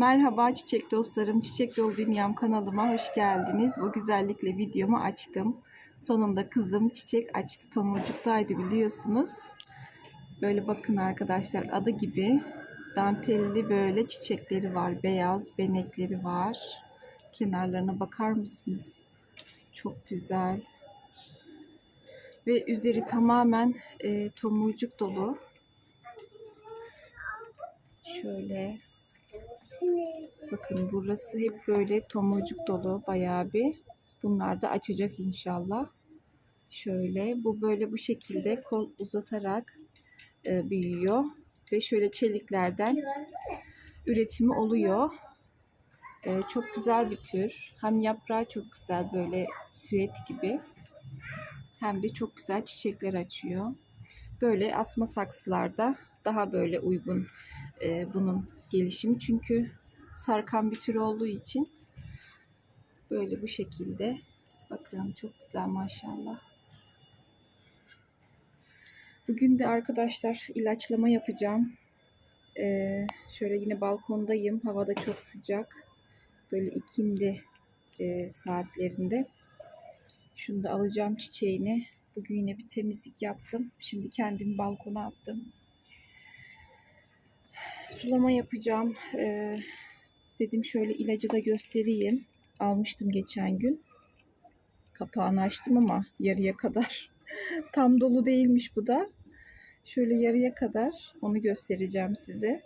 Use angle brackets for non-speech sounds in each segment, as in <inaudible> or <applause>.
Merhaba çiçek dostlarım, Çiçek Dolu Dünyam kanalıma hoş geldiniz. Bu güzellikle videomu açtım. Sonunda kızım çiçek açtı. Tomurcuktaydı biliyorsunuz. Böyle bakın arkadaşlar adı gibi dantelli böyle çiçekleri var. Beyaz benekleri var. Kenarlarına bakar mısınız? Çok güzel. Ve üzeri tamamen e, tomurcuk dolu. Şöyle Bakın burası hep böyle tomurcuk dolu bayağı bir. Bunlar da açacak inşallah. Şöyle bu böyle bu şekilde kol uzatarak e, büyüyor. Ve şöyle çeliklerden üretimi oluyor. E, çok güzel bir tür. Hem yaprağı çok güzel böyle süet gibi. Hem de çok güzel çiçekler açıyor. Böyle asma saksılarda daha böyle uygun e, bunun gelişimi. Çünkü sarkan bir tür olduğu için böyle bu şekilde. Bakın çok güzel maşallah. Bugün de arkadaşlar ilaçlama yapacağım. Ee, şöyle yine balkondayım. Havada çok sıcak. Böyle ikindi e, saatlerinde. Şunu da alacağım çiçeğini. Bugün yine bir temizlik yaptım. Şimdi kendimi balkona attım. Sulama yapacağım. Ee, dedim şöyle ilacı da göstereyim. Almıştım geçen gün. Kapağını açtım ama yarıya kadar. <laughs> Tam dolu değilmiş bu da. Şöyle yarıya kadar onu göstereceğim size.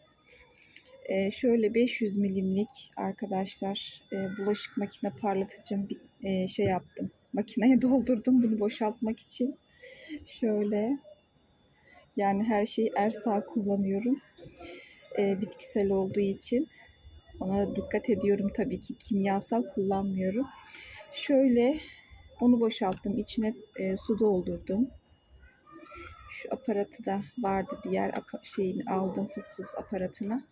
Ee, şöyle 500 milimlik arkadaşlar e, bulaşık makine parlatıcım bir e, şey yaptım. Makineye <laughs> doldurdum bunu boşaltmak için. Şöyle yani her şeyi ersağ kullanıyorum. E, bitkisel olduğu için ona dikkat ediyorum tabii ki kimyasal kullanmıyorum. Şöyle onu boşalttım. içine e, su doldurdum. Şu aparatı da vardı diğer şeyini aldım fıs fıs aparatını.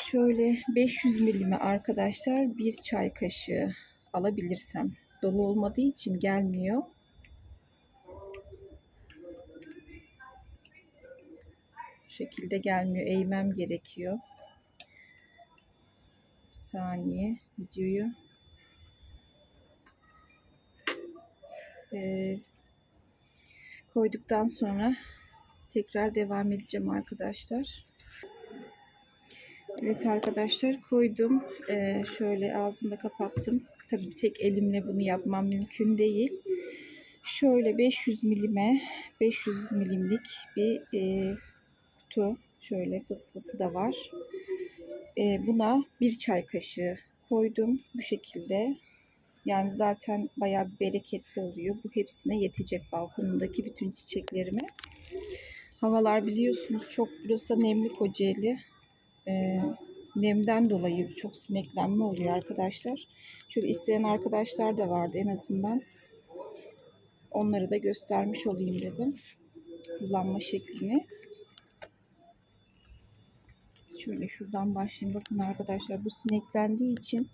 Şöyle 500 milime arkadaşlar bir çay kaşığı alabilirsem. Dolu olmadığı için gelmiyor. Şekilde gelmiyor. Eğmem gerekiyor. Bir saniye videoyu. Ee, koyduktan sonra tekrar devam edeceğim arkadaşlar. Evet arkadaşlar koydum. Ee, şöyle ağzını da kapattım. Tabii tek elimle bunu yapmam mümkün değil. Şöyle 500 milime 500 milimlik bir e, kutu. Şöyle fıs da var. E, buna bir çay kaşığı koydum. Bu şekilde. Yani zaten bayağı bereketli oluyor. Bu hepsine yetecek balkonumdaki bütün çiçeklerime. Havalar biliyorsunuz çok burası da nemli Kocaeli. E, nemden dolayı çok sineklenme oluyor arkadaşlar. Şöyle isteyen arkadaşlar da vardı en azından. Onları da göstermiş olayım dedim. Kullanma şeklini. Şöyle şuradan başlayayım. Bakın arkadaşlar bu sineklendiği için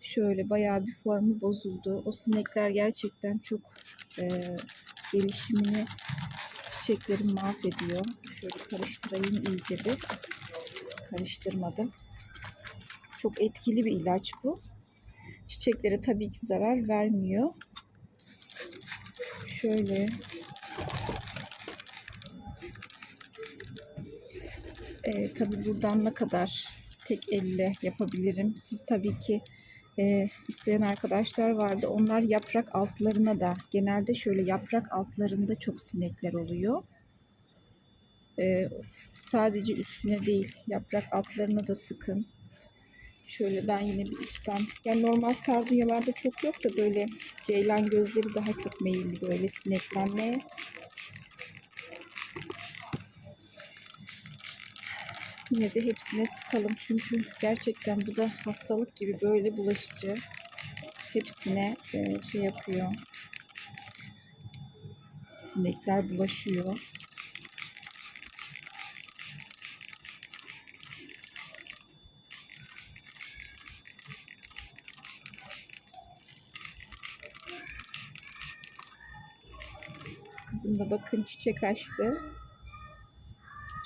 şöyle bayağı bir formu bozuldu. O sinekler gerçekten çok e, gelişimini çiçeklerin mahvediyor. Şöyle karıştırayım iyice bir. Karıştırmadım. Çok etkili bir ilaç bu. Çiçeklere tabii ki zarar vermiyor. Şöyle E, tabii buradan ne kadar tek elle yapabilirim. Siz tabii ki e, isteyen arkadaşlar vardı. Onlar yaprak altlarına da genelde şöyle yaprak altlarında çok sinekler oluyor. E, sadece üstüne değil yaprak altlarına da sıkın. Şöyle ben yine bir üstten yani normal sardunyalarda çok yok da böyle ceylan gözleri daha çok meyilli böyle sineklenmeye. Yine de hepsine sıkalım çünkü gerçekten bu da hastalık gibi böyle bulaşıcı. Hepsine e, şey yapıyor. Sinekler bulaşıyor. Kızım da bakın çiçek açtı.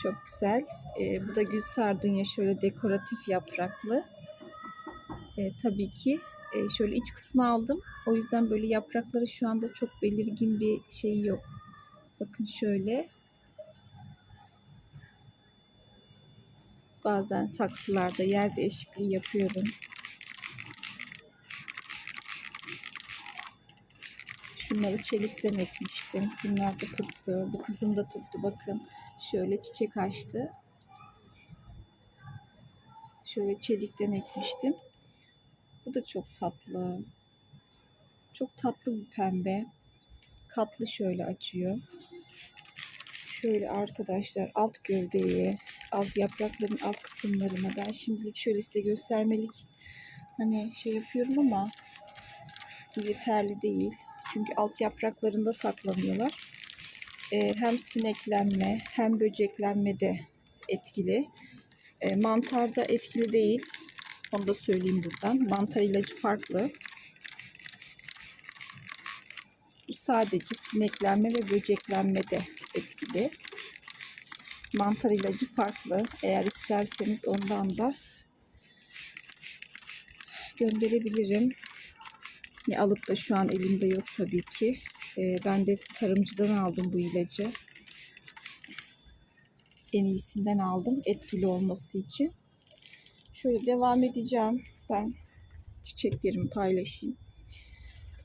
Çok güzel. Ee, bu da gül sardunya şöyle dekoratif yapraklı. Ee, tabii ki e, şöyle iç kısmı aldım. O yüzden böyle yaprakları şu anda çok belirgin bir şey yok. Bakın şöyle. Bazen saksılarda yer değişikliği yapıyorum. Şunları çelikten ekmiştim. Bunlar da tuttu. Bu kızım da tuttu. Bakın şöyle çiçek açtı. Şöyle çelikten ekmiştim. Bu da çok tatlı. Çok tatlı bir pembe. Katlı şöyle açıyor. Şöyle arkadaşlar alt gövdeye, alt yaprakların alt kısımlarına ben şimdilik şöyle size göstermelik hani şey yapıyorum ama yeterli değil. Çünkü alt yapraklarında saklanıyorlar. Ee, hem sineklenme hem böceklenme de etkili. Ee, mantarda etkili değil. Onu da söyleyeyim buradan. Mantar ilacı farklı. Bu sadece sineklenme ve böceklenmede etkili. Mantar ilacı farklı. Eğer isterseniz ondan da gönderebilirim. Ne alıp da şu an elimde yok tabii ki. Ee, ben de tarımcıdan aldım bu ilacı. En iyisinden aldım etkili olması için. Şöyle devam edeceğim. Ben çiçeklerimi paylaşayım.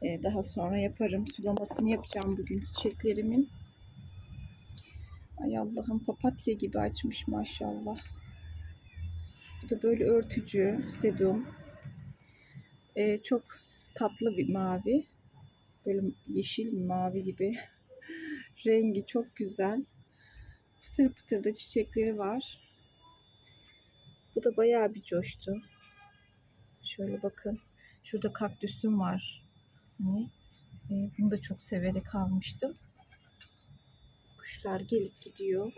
Ee, daha sonra yaparım. Sulamasını yapacağım bugün çiçeklerimin. Ay Allah'ım papatya gibi açmış maşallah. Bu da böyle örtücü, sedum. Ee, çok tatlı bir mavi. Böyle yeşil mavi gibi. Rengi çok güzel. Pıtır pıtır da çiçekleri var. Bu da bayağı bir coştu. Şöyle bakın. Şurada kaktüsüm var. Hani e, bunu da çok severek almıştım. Kuşlar gelip gidiyor.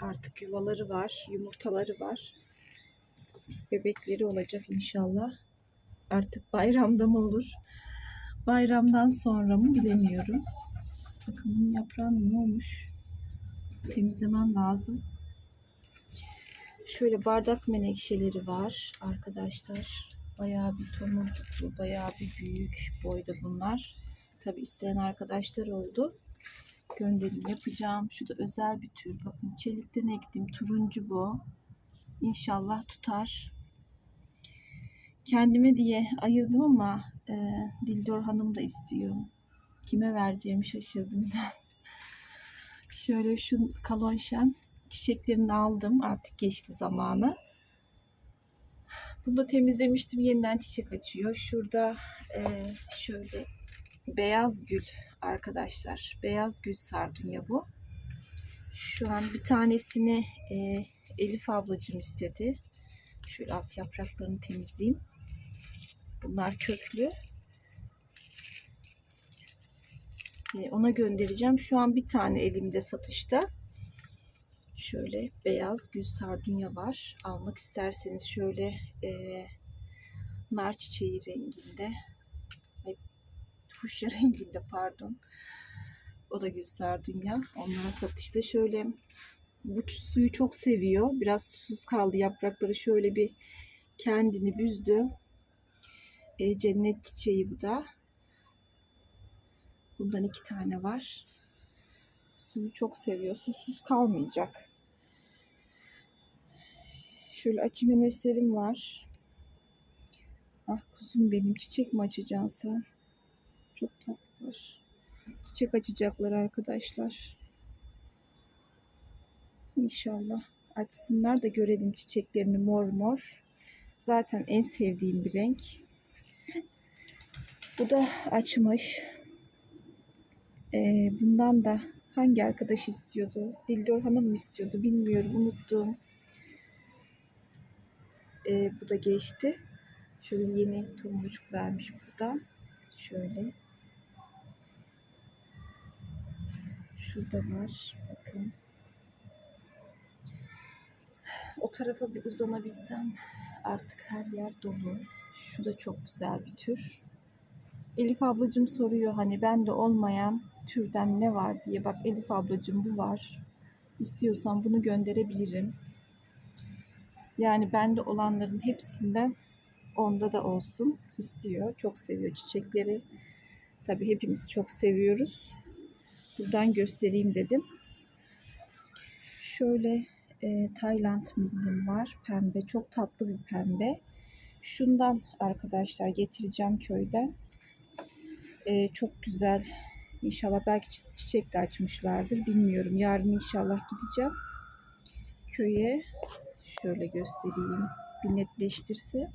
Artık yuvaları var, yumurtaları var. Bebekleri olacak inşallah. Artık bayramda mı olur? Bayramdan sonra mı bilemiyorum. Bakın bunun yaprağı ne olmuş? Temizlemem lazım. Şöyle bardak menekşeleri var arkadaşlar. Bayağı bir tomurcuklu, bayağı bir büyük boyda bunlar. Tabi isteyen arkadaşlar oldu. Gönderim yapacağım. Şu da özel bir tür. Bakın çelikten ektim. Turuncu bu. İnşallah tutar. Kendime diye ayırdım ama e, Dildor Hanım da istiyor. Kime vereceğimi şaşırdım. <laughs> Şöyle şu kalonşen çiçeklerini aldım. Artık geçti zamanı. Bunu da temizlemiştim. Yeniden çiçek açıyor. Şurada e, şöyle beyaz gül arkadaşlar. Beyaz gül sardunya bu. Şu an bir tanesini e, Elif ablacığım istedi. Şöyle alt yapraklarını temizleyeyim. Bunlar köklü. E, ona göndereceğim. Şu an bir tane elimde satışta. Şöyle beyaz gül sardunya var. Almak isterseniz şöyle e, nar çiçeği renginde. Ay, fuşya <laughs> renginde pardon. O da gül sardunya. Onlara satışta şöyle bu suyu çok seviyor. Biraz susuz kaldı. Yaprakları şöyle bir kendini büzdü. E, cennet çiçeği bu da. Bundan iki tane var. Suyu çok seviyor. Susuz kalmayacak. Şöyle açimeneslerim var. Ah kuzum benim çiçek mi açacaksın sen? Çok tatlılar. Çiçek açacaklar arkadaşlar. İnşallah açsınlar da görelim çiçeklerini mor mor. Zaten en sevdiğim bir renk. Bu da açmış. Ee, bundan da hangi arkadaş istiyordu? Dildor Hanım mı istiyordu bilmiyorum unuttum. Ee, bu da geçti. Şöyle yeni tomurcuk vermiş burada. Şöyle. Şurada var. Bakın. O tarafa bir uzanabilsem artık her yer dolu. Şu da çok güzel bir tür. Elif ablacığım soruyor hani bende olmayan türden ne var diye. Bak Elif ablacığım bu var. İstiyorsan bunu gönderebilirim. Yani bende olanların hepsinden onda da olsun istiyor. Çok seviyor çiçekleri. Tabii hepimiz çok seviyoruz. Buradan göstereyim dedim. Şöyle e, Tayland millim var. Pembe. Çok tatlı bir pembe. Şundan arkadaşlar getireceğim köyden. E, çok güzel. İnşallah belki çi- çiçek de açmışlardır. Bilmiyorum. Yarın inşallah gideceğim köye. Şöyle göstereyim. Bir netleştirse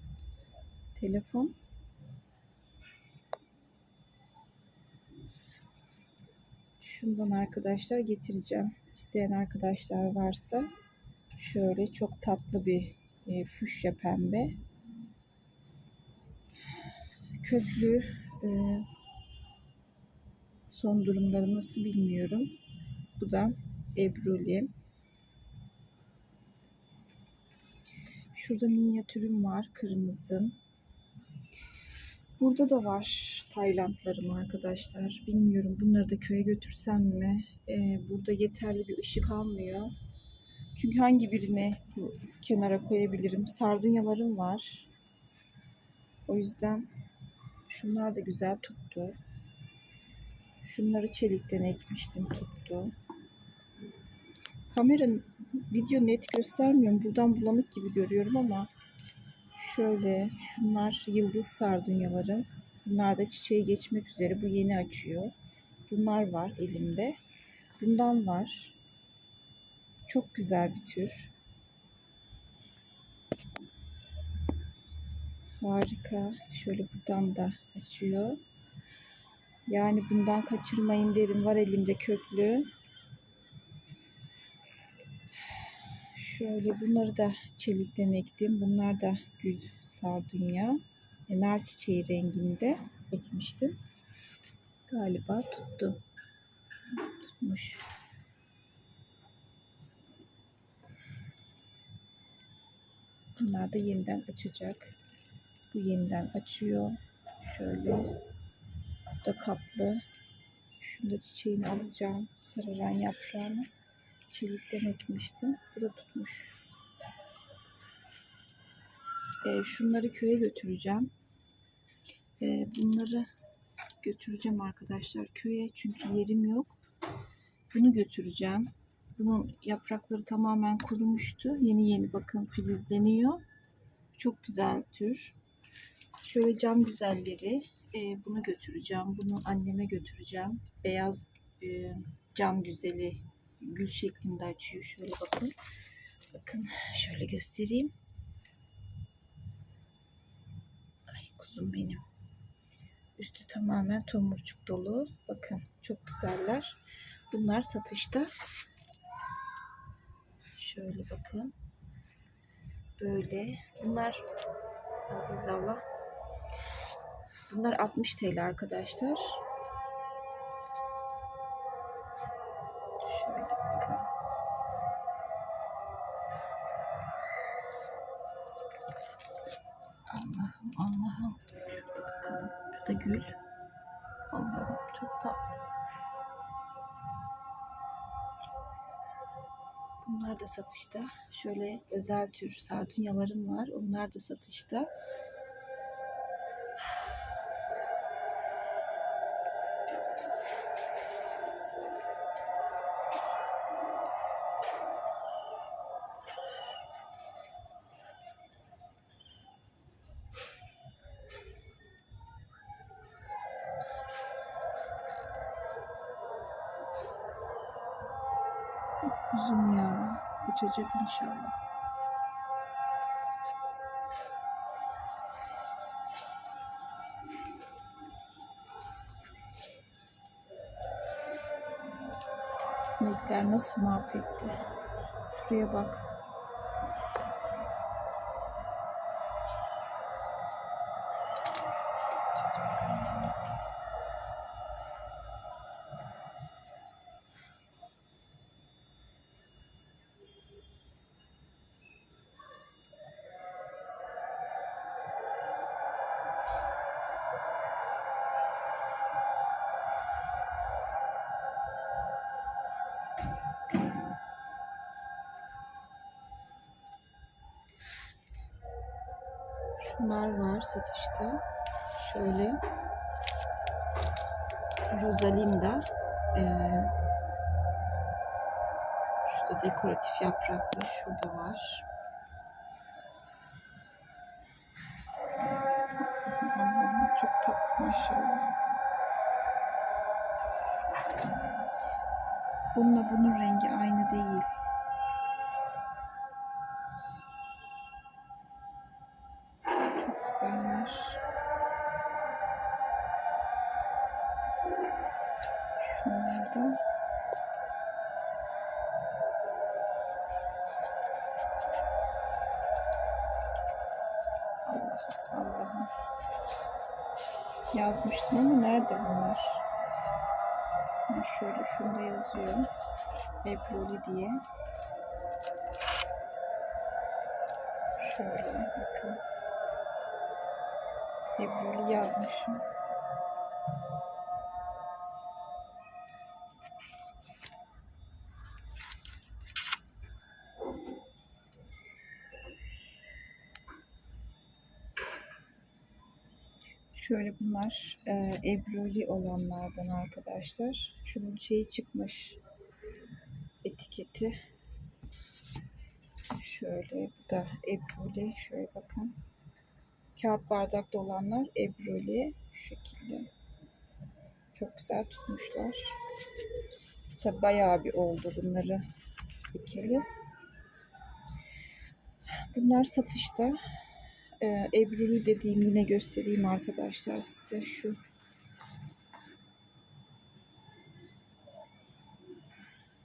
telefon. Şundan arkadaşlar getireceğim. İsteyen arkadaşlar varsa şöyle çok tatlı bir e, fuşya pembe. Köklü e, son durumları nasıl bilmiyorum. Bu da Ebruli. Şurada minyatürüm var kırmızı. Burada da var Taylandlarım arkadaşlar. Bilmiyorum bunları da köye götürsem mi? Ee, burada yeterli bir ışık almıyor. Çünkü hangi birini bu kenara koyabilirim? Sardunyalarım var. O yüzden şunlar da güzel tuttu. Şunları çelikten ekmiştim tuttu. Kameranın video net göstermiyorum. Buradan bulanık gibi görüyorum ama şöyle şunlar yıldız sardunyalarım. Bunlar da çiçeği geçmek üzere. Bu yeni açıyor. Bunlar var elimde. Bundan var. Çok güzel bir tür. Harika. Şöyle buradan da açıyor. Yani bundan kaçırmayın derim. Var elimde köklü. Şöyle bunları da çelikten ektim. Bunlar da gül sardunya. E, çiçeği renginde ekmiştim. Galiba tuttu. Tutmuş. Bunlar da yeniden açacak. Bu yeniden açıyor. Şöyle. Bu da kaplı. Şunda çiçeğini alacağım. Sararan yaprağını çelikten ekmiştim. Bu da tutmuş. E, şunları köye götüreceğim. E, bunları götüreceğim arkadaşlar köye çünkü yerim yok. Bunu götüreceğim. Bunun yaprakları tamamen kurumuştu. Yeni yeni bakın filizleniyor. Çok güzel tür. Şöyle cam güzelleri. E, bunu götüreceğim. Bunu anneme götüreceğim. Beyaz e, cam güzeli gül şeklinde açıyor. Şöyle bakın. Bakın şöyle göstereyim. Ay kuzum benim. Üstü tamamen tomurcuk dolu. Bakın çok güzeller. Bunlar satışta. Şöyle bakın. Böyle. Bunlar Aziz Allah. Bunlar 60 TL arkadaşlar. Şöyle bakın. Allah'ım Allah'ım. Şurada bakalım. Bu da gül. Allah'ım çok tatlı. Bunlar da satışta. Şöyle özel tür sardunyalarım var. Onlar da satışta. geçecek inşallah. Sinekler nasıl mahvetti? Şuraya bak. Thank. Şunlar var satışta. Şöyle. Rosalinda. Ee, şurada dekoratif yapraklı. Şurada var. Allah'ım çok tatlı maşallah. Bununla bunun rengi aynı değil. Ebruli diye. Şöyle bakın. Ebruli yazmışım. Şöyle bunlar e, ebruli olanlardan arkadaşlar. Şunun şeyi çıkmış. Etiketi. Şöyle bu da ebruli. Şöyle bakın. Kağıt bardakta olanlar ebruli. Şu şekilde. Çok güzel tutmuşlar. Tabi bayağı bir oldu bunları dikeli. Bunlar satışta. Ee, Ebrülü dediğim yine göstereyim arkadaşlar size şu.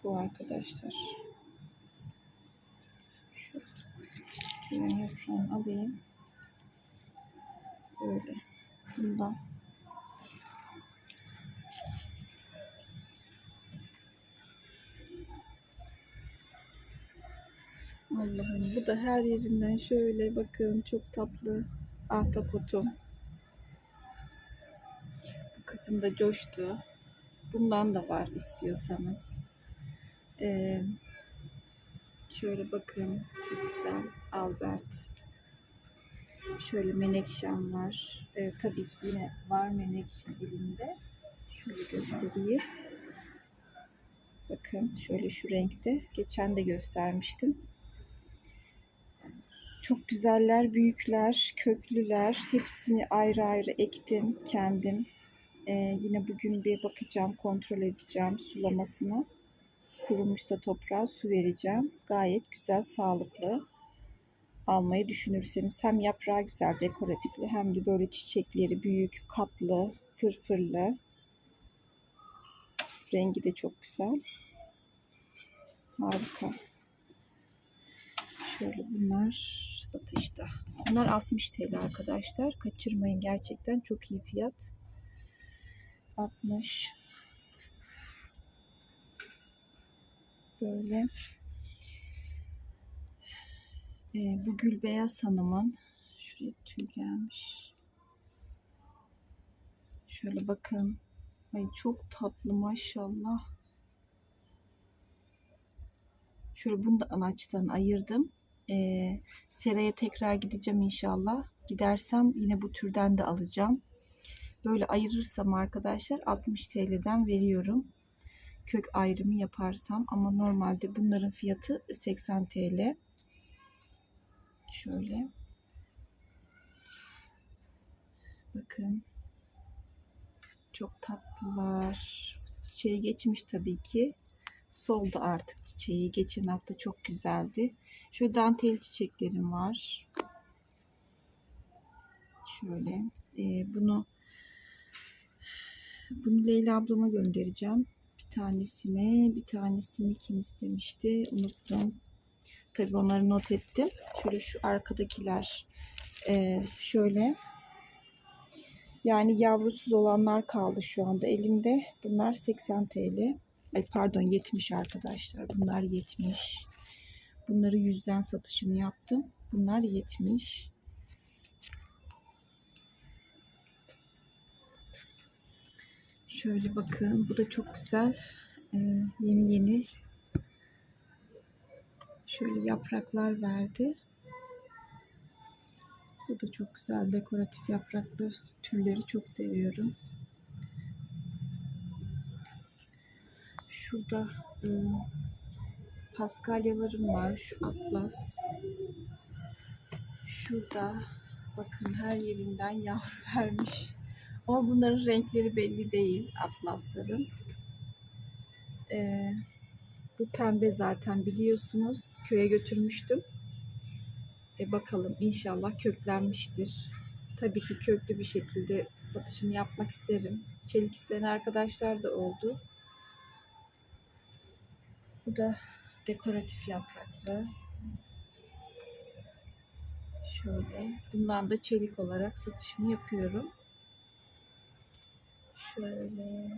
Bu arkadaşlar. Şu. Yaprağını alayım. Böyle. Bundan. Allah'ım bu da her yerinden şöyle bakın çok tatlı ahtapotum. Bu kızım da coştu. Bundan da var istiyorsanız. Ee, şöyle bakın çok güzel Albert. Şöyle menekşem var. Ee, tabii ki yine var menekşe elimde. Şöyle göstereyim. Bakın şöyle şu renkte. Geçen de göstermiştim. Çok güzeller, büyükler, köklüler. Hepsini ayrı ayrı ektim kendim. Ee, yine bugün bir bakacağım, kontrol edeceğim sulamasını. Kurumuşsa toprağa su vereceğim. Gayet güzel, sağlıklı. Almayı düşünürseniz hem yaprağı güzel, dekoratifli hem de böyle çiçekleri büyük, katlı, fırfırlı. Rengi de çok güzel. Harika. Şöyle bunlar satışta. Bunlar 60 TL arkadaşlar. Kaçırmayın gerçekten çok iyi fiyat. 60 böyle ee, bu Gül Beyaz Hanım'ın şuraya tül gelmiş. Şöyle bakın. Ay çok tatlı maşallah. Şöyle bunu da anaçtan ayırdım. Ee, seraya tekrar gideceğim inşallah. Gidersem yine bu türden de alacağım. Böyle ayırırsam arkadaşlar 60 TL'den veriyorum. Kök ayrımı yaparsam ama normalde bunların fiyatı 80 TL. Şöyle. Bakın. Çok tatlılar. Çiçeği geçmiş tabii ki. Soldu artık çiçeği. Geçen hafta çok güzeldi. Şöyle dantel çiçeklerim var. Şöyle. Ee, bunu bunu Leyla ablama göndereceğim. Bir tanesine, bir tanesini kim istemişti? Unuttum. Tabii onları not ettim. Şöyle şu arkadakiler e, şöyle yani yavrusuz olanlar kaldı şu anda elimde. Bunlar 80 TL. Ay pardon 70 arkadaşlar. Bunlar 70. Bunları yüzden satışını yaptım. Bunlar 70. Şöyle bakın. Bu da çok güzel. Ee, yeni yeni şöyle yapraklar verdi. Bu da çok güzel dekoratif yapraklı türleri çok seviyorum. Şurada e, paskalyalarım var. Şu atlas. Şurada bakın her yerinden <laughs> yavru vermiş. Ama bunların renkleri belli değil atlasların. E, bu pembe zaten biliyorsunuz. Köye götürmüştüm. E bakalım inşallah köklenmiştir. Tabii ki köklü bir şekilde satışını yapmak isterim. Çelik isteyen arkadaşlar da oldu. Bu da dekoratif yapraklı. Şöyle. Bundan da çelik olarak satışını yapıyorum. Şöyle.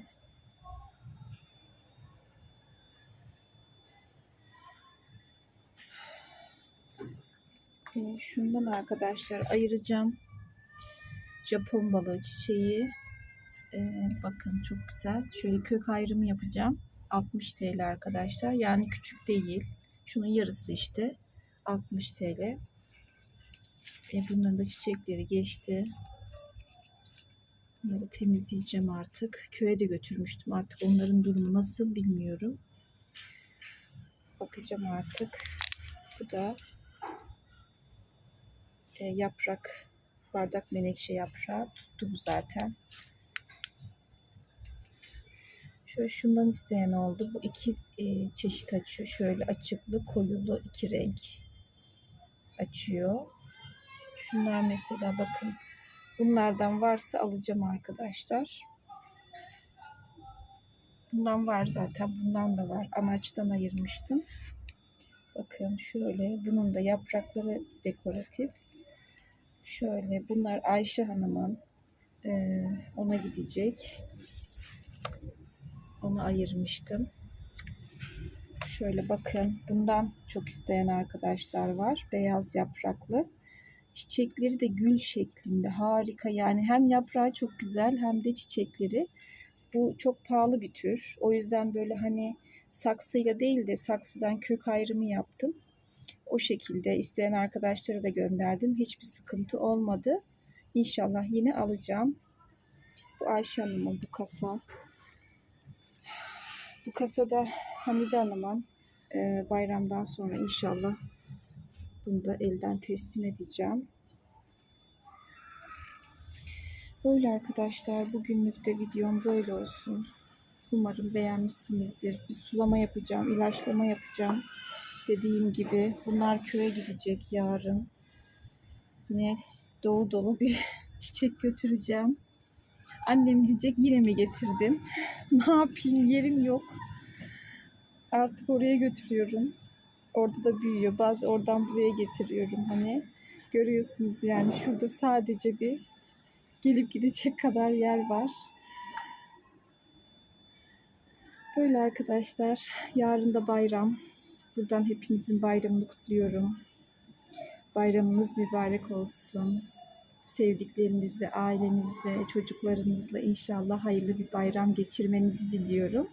Ee, şundan arkadaşlar ayıracağım. Japon balığı çiçeği. Ee, bakın çok güzel. Şöyle kök ayrımı yapacağım. 60 TL arkadaşlar. Yani küçük değil. Şunun yarısı işte. 60 TL. E, bunların da çiçekleri geçti. Bunları temizleyeceğim artık. Köye de götürmüştüm. Artık onların durumu nasıl bilmiyorum. Bakacağım artık. Bu da e, yaprak bardak menekşe yaprağı tuttu bu zaten. Şöyle şundan isteyen oldu. Bu iki e, çeşit açıyor. Şöyle açıklı, koyulu iki renk açıyor. Şunlar mesela bakın. Bunlardan varsa alacağım arkadaşlar. Bundan var zaten. Bundan da var. Anaçtan ayırmıştım. Bakın şöyle. Bunun da yaprakları dekoratif. Şöyle bunlar Ayşe Hanım'ın e, ona gidecek. Onu ayırmıştım. Şöyle bakın bundan çok isteyen arkadaşlar var. Beyaz yapraklı. Çiçekleri de gül şeklinde harika yani hem yaprağı çok güzel hem de çiçekleri. Bu çok pahalı bir tür. O yüzden böyle hani saksıyla değil de saksıdan kök ayrımı yaptım. O şekilde isteyen arkadaşlara da gönderdim. Hiçbir sıkıntı olmadı. İnşallah yine alacağım. Bu Ayşe Hanım'ın bu kasa. Bu kasada Hamide Hanım'ın e, bayramdan sonra inşallah bunu da elden teslim edeceğim. Böyle arkadaşlar bugünlük de videom böyle olsun. Umarım beğenmişsinizdir. Bir sulama yapacağım, ilaçlama yapacağım. Dediğim gibi bunlar köye gidecek yarın. Yine dolu dolu bir <laughs> çiçek götüreceğim. Annem diyecek yine mi getirdim? <laughs> ne yapayım yerim yok. Artık oraya götürüyorum. Orada da büyüyor. Bazı oradan buraya getiriyorum hani. Görüyorsunuz yani şurada sadece bir gelip gidecek kadar yer var. Böyle arkadaşlar. Yarın da bayram. Buradan hepinizin bayramını kutluyorum. Bayramınız mübarek olsun. Sevdiklerinizle, ailenizle, çocuklarınızla inşallah hayırlı bir bayram geçirmenizi diliyorum.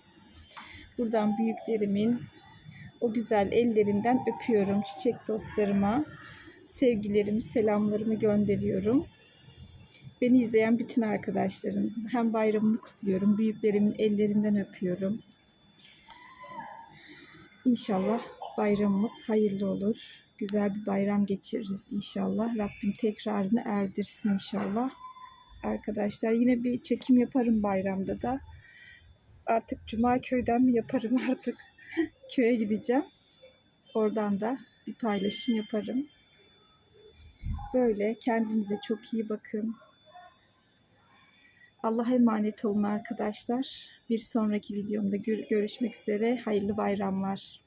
Buradan büyüklerimin o güzel ellerinden öpüyorum çiçek dostlarıma. Sevgilerimi, selamlarımı gönderiyorum. Beni izleyen bütün arkadaşlarım hem bayramını kutluyorum, büyüklerimin ellerinden öpüyorum. İnşallah bayramımız hayırlı olur. Güzel bir bayram geçiririz inşallah. Rabbim tekrarını erdirsin inşallah. Arkadaşlar yine bir çekim yaparım bayramda da. Artık Cuma köyden mi yaparım artık? Köye gideceğim. Oradan da bir paylaşım yaparım. Böyle kendinize çok iyi bakın. Allah'a emanet olun arkadaşlar. Bir sonraki videomda görüşmek üzere. Hayırlı bayramlar.